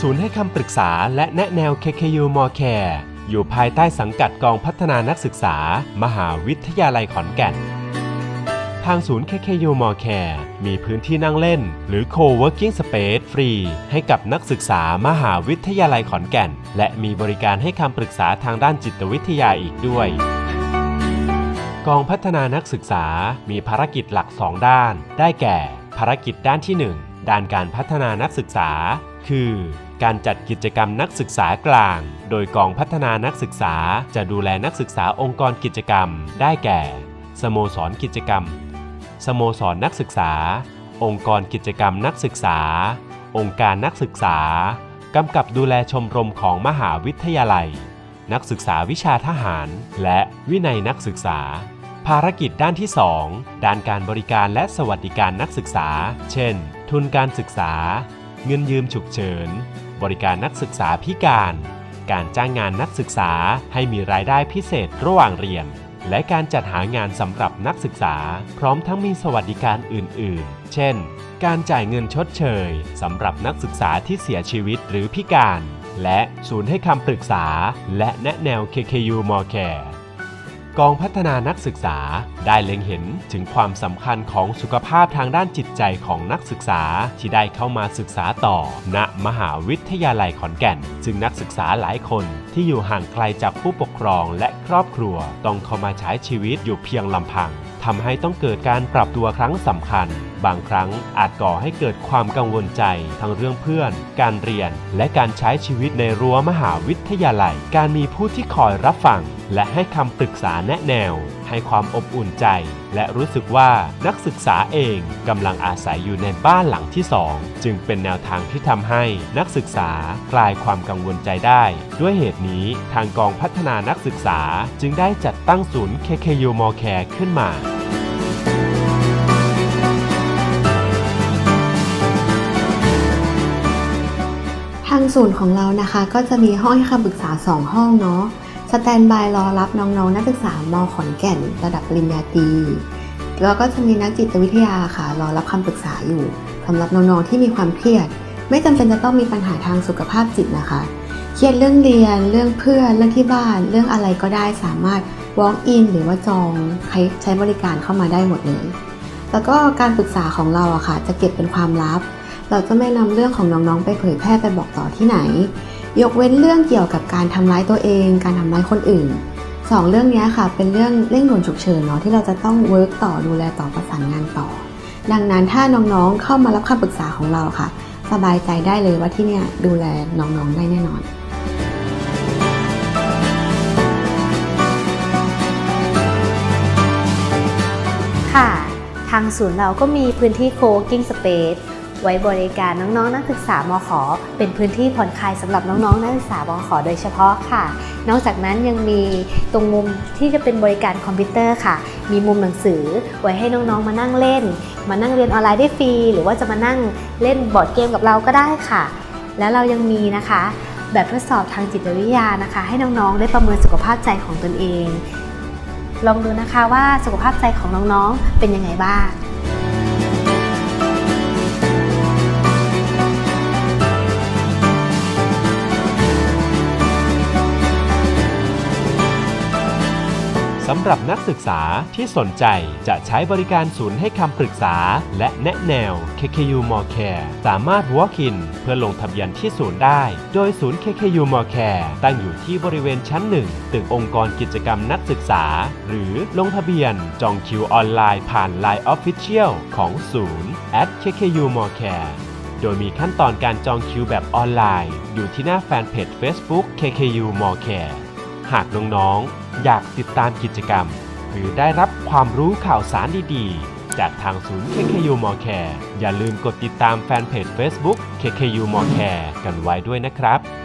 ศูนย์ให้คำปรึกษาและแนะแนว KKU m o r e Care อยู่ภายใต้สังกัดกองพัฒนานักศึกษา มหาวิทยาลัยขอนแก่น ทางศูนย์ KKU m o r e Care มีพื้นที่นั่งเล่น หรือ Co-working Space ฟรี ให้กับนักศึกษามหาวิทยาลัยขอนแก่น และมีบริการให้คำปรึกษาทางด้านจิตวิทยาอีกด้วยกองพัฒนานักศึกษา มีภารกิจหลัก 2 ด้าน ได้แก่ ภารกิจด้านที่ 1 ด้านการพัฒนานักศึกษา คือ การจัดกิจกรรมนักศึกษากลาง โดยกองพัฒนานักศึกษาจะดูแลนักศึกษาองค์กรกิจกรรม ได้แก่ สโมสรกิจกรรม สโมสรนักศึกษา องค์กรกิจกรรมนักศึกษา องค์การนักศึกษากำกับดูแลชมรมของมหาวิทยาลัย นักศึกษาวิชาทหาร และวินัยนักศึกษา ภารกิจด้านที่ 2 ด้านการบริการและสวัสดิการนักศึกษา เช่น ทุนการศึกษา เงินยืมฉุกเฉิน บริการนักศึกษาพิการ การจ้างงานนักศึกษาให้มีรายได้พิเศษระหว่างเรียน และการจัดหางานสำหรับนักศึกษา พร้อมทั้งมีสวัสดิการอื่น ๆ เช่น การจ่ายเงินชดเชยสำหรับนักศึกษาที่เสียชีวิตหรือพิการ และศูนย์ให้คำปรึกษา และแนะแนว KKU m o r e Care กองพัฒนานักศึกษาได้เล็งเห็นถึงความสำคัญของสุขภาพทางด้านจิตใจของนักศึกษาที่ได้เข้ามาศึกษาต่อ ณมหาวิทยาลัยขอนแก่น ซึ่งนักศึกษาหลายคนที่อยู่ห่างไกลจากผู้ปกครองและครอบครัว ต้องเข้ามาใช้ชีวิตอยู่เพียงลำพังทำให้ต้องเกิดการปรับตัวครั้งสำคัญ บางครั้งอาจก่อให้เกิดความกังวลใจ ทั้งเรื่องเพื่อน การเรียน และการใช้ชีวิตในรั้วมหาวิทยาลัย การมีผู้ที่คอยรับฟังและให้คำปรึกษาแนะแนว ให้ความอบอุ่นใจ และรู้สึกว่านักศึกษาเองกำลังอาศัยอยู่ในบ้านหลังที่สองจึงเป็นแนวทางที่ทำให้นักศึกษาคลายความกังวลใจได้ ด้วยเหตุนี้ทางกองพัฒนานักศึกษาจึงได้จัดตั้งศูนย์ KKU m o r e Care ขึ้นมาทางศูนย์ของเรานะคะก็จะมีห้องให้คำปรึกษา 2 ห้องเนาะ สแตนบายรอรับน้องๆ นักศึกษามอขอนแก่นระดับปริญญาตรีแล้วก็จะมีนักจิตวิทยาค่ะ รอรับคำปรึกษาอยู่สำหรับน้องๆที่มีความเครียด ไม่จำเป็นจะต้องมีปัญหาทางสุขภาพจิตนะคะ เครียดเรื่องเรียน เรื่องเพื่อนเรื่องที่บ้าน เรื่องอะไรก็ได้สามารถ walk in หรือว่าจองใช้ใช้บริการเข้ามาได้หมดเลยแล้วก็การปรึกษาของเราอะค่ะ จะเก็บเป็นความลับ เราจะไม่นำเรื่องของน้องๆไปเผยแพร่ไปบอกต่อที่ไหน ยกเว้นเรื่องเกี่ยวกับการทำร้ายตัวเอง การทำร้ายคนอื่นสองเรื่องนี้ค่ะ เป็นเรื่องเร่งด่วนฉุกเฉินเนาะที่เราจะต้องเวิร์กต่อดูแลต่อประสานงานต่อ ดังนั้นถ้าน้องๆเข้ามารับคำปรึกษาของเราค่ะ สบายใจได้เลยว่าที่เนี่ยดูแลน้องๆได้แน่นอนค่ะ ทางศูนย์เราก็มีพื้นที่ co-working space ไว้บริการน้องๆ นักศึกษามขเป็นพื้นที่ผ่อนคลายสำหรับน้องๆ นักศึกษามขโดยเฉพาะค่ะ นอกจากนั้นยังมีตรงมุมที่จะเป็นบริการคอมพิวเตอร์ค่ะ มีมุมหนังสือไว้ให้น้องๆ มานั่งเล่น มานั่งเรียนออนไลน์ได้ฟรี หรือว่าจะมานั่งเล่นบอร์ดเกมกับเราก็ได้ค่ะ แล้วเรายังมีนะคะ แบบทดสอบทางจิตวิทยานะคะ ให้น้องๆ ได้ประเมินสุขภาพใจของตนเอง ลองดูนะคะว่าสุขภาพใจของน้องๆ เป็นยังไงบ้าง สำหรับนักศึกษาที่สนใจจะใช้บริการศูนย์ให้คำปรึกษา และแนะแนว KKU m o r e Care สามารถ Walk-in เพื่อลงทะเบียนที่ศูนย์ได้ โดยศูนย์ KKU m o r e Care ตั้งอยู่ที่บริเวณชั้นหนึ่งตึกองค์กรกิจกรรมนักศึกษา หรือลงทะเบียนจองคิวออนไลน์ผ่าน Line Official ของศูนย์ at KKU m o r e Care โดยมีขั้นตอนการจองคิวแบบออนไลน์ อยู่ที่หน้าแฟนเพจ Facebook KKU m o r e Care หากน้องๆ อยากติดตามกิจกรรม หรือได้รับความรู้ข่าวสารดีๆ จากทางศูนย์ KKU m o r e Care อย่าลืมกดติดตามแฟนเพจ Facebook KKU m o r e Care กันไว้ด้วยนะครับ